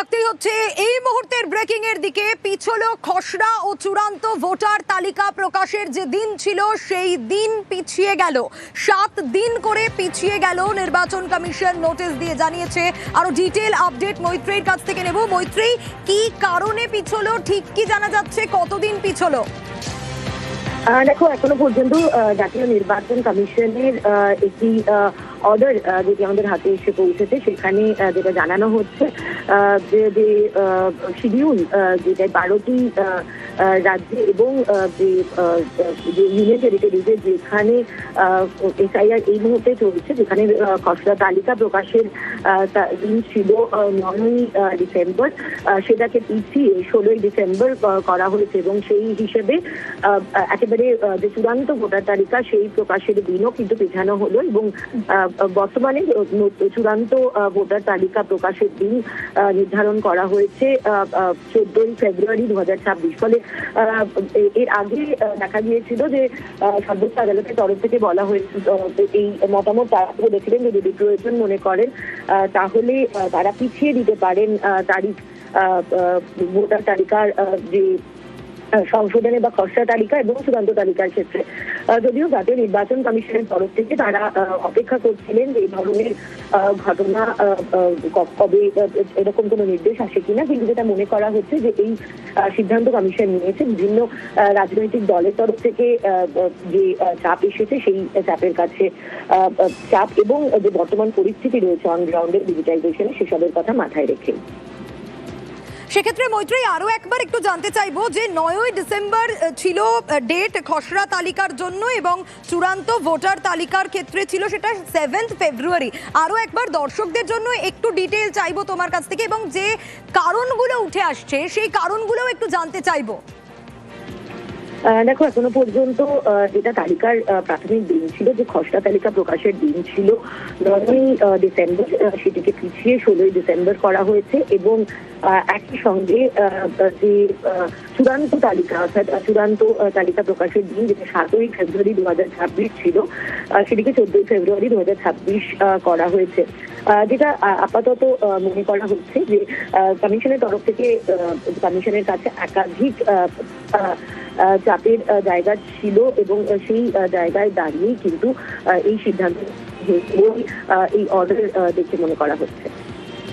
হচ্ছে। এই মুহূর্তের ব্রেকিং এর দিকে পিছলো খসড়া ও চূড়ান্ত ভোটার তালিকা প্রকাশের যে দিন ছিল, সেই দিন পিছিয়ে গেল। সাত দিন করে পিছিয়ে গেল নির্বাচন কমিশন নোটিশ দিয়ে জানিয়েছে। আরও ডিটেল আপডেট মৈত্রীর কাছ থেকে নেব। মৈত্রী, কি কারণে পিছলো? ঠিক কি জানা যাচ্ছে? কতদিন পিছলো? দেখো, এখনও পর্যন্ত জাতীয় নির্বাচন কমিশনের একটি অর্ডার যেটি আমাদের হাতে এসে পৌঁছেছে, সেখানে যেটা জানানো হচ্ছে যে যে শিডিউল যেটা বারোটি রাজ্যে এবং যে ইউনিয়ন টেরিটরিজে যেখানে এসআইআর এই মুহূর্তে চলছে, যেখানে খসড়া তালিকা প্রকাশের দিন ছিল নয়ই ডিসেম্বর সেটাকে পিছিয়ে ষোলোই ডিসেম্বর করা হয়েছে এবং সেই হিসেবে একেবারে যে চূড়ান্ত ভোটার তালিকা, সেই প্রকাশের দিনও কিন্তু পেছানো হলো এবং বর্তমানে চূড়ান্ত ভোটার তালিকা প্রকাশের দিন নির্ধারণ করা হয়েছে চোদ্দই ফেব্রুয়ারি দু হাজার ছাব্বিশ। ফলে এর আগে দেখা গিয়েছিল যে সর্বোচ্চ আদালতের তরফ থেকে বলা হয়েছিল এই মতামত তারা বলেছিলেন যদি প্রয়োজন মনে করেন তাহলে তারা পিছিয়ে দিতে পারেন তারিখ ভোটার তালিকার যে সংশোধনে বা খসড়া তালিকা এবং চূড়ান্ত তালিকার ক্ষেত্রে। যদিও জাতীয় নির্বাচন কমিশনের তরফ থেকে তারা অপেক্ষা করছিলেন যে এই ধরনের ঘটনা কবে এরকম কোনো নির্দেশ আসে কিনা, কিন্তু যেটা মনে করা হচ্ছে যে এই সিদ্ধান্ত কমিশন নিয়েছে, বিভিন্ন রাজনৈতিক দলের তরফ থেকে যে চাপ এসেছে সেই চাপের কাছে চাপ এবং যে বর্তমান পরিস্থিতি রয়েছে অন গ্রাউন্ডের ডিজিটাইজেশনে সেসবের কথা মাথায় রেখে। সেক্ষেত্রে মৈত্রী আরও একবার একটু জানতে চাইব যে নয়ই ডিসেম্বর ছিল ডেট খসড়া তালিকার জন্য এবং চূড়ান্ত ভোটার তালিকার ক্ষেত্রে ছিল সেটা সেভেন্থ ফেব্রুয়ারি আরও একবার দর্শকদের জন্য একটু ডিটেল চাইব তোমার কাছ থেকে এবং যে কারণগুলো উঠে আসছে, সেই কারণগুলোও একটু জানতে চাইব। দেখো, এখনও পর্যন্ত যেটা তালিকার প্রাথমিক দিন ছিল, যে খসড়া তালিকা প্রকাশের দিন ছিল। নয়ই ডিসেম্বর সেটিকে পিছিয়ে ষোলোই ডিসেম্বর করা হয়েছে এবং একই সঙ্গে যে চূড়ান্ত তালিকা, অর্থাৎ চূড়ান্ত তালিকা প্রকাশের দিন, যেটা সাতই ফেব্রুয়ারি দু হাজার ছাব্বিশ ছিল সেটিকে চোদ্দই ফেব্রুয়ারি দু হাজার ছাব্বিশ করা হয়েছে। যেটা আপাতত মনে করা হচ্ছে যে কমিশনের তরফ থেকে কমিশনের কাছে একাধিক চাপের জায়গা ছিল এবং সেই জায়গায় দাঁড়িয়েই কিন্তু এই সিদ্ধান্ত এই অর্ডার দেখে মনে করা হচ্ছে।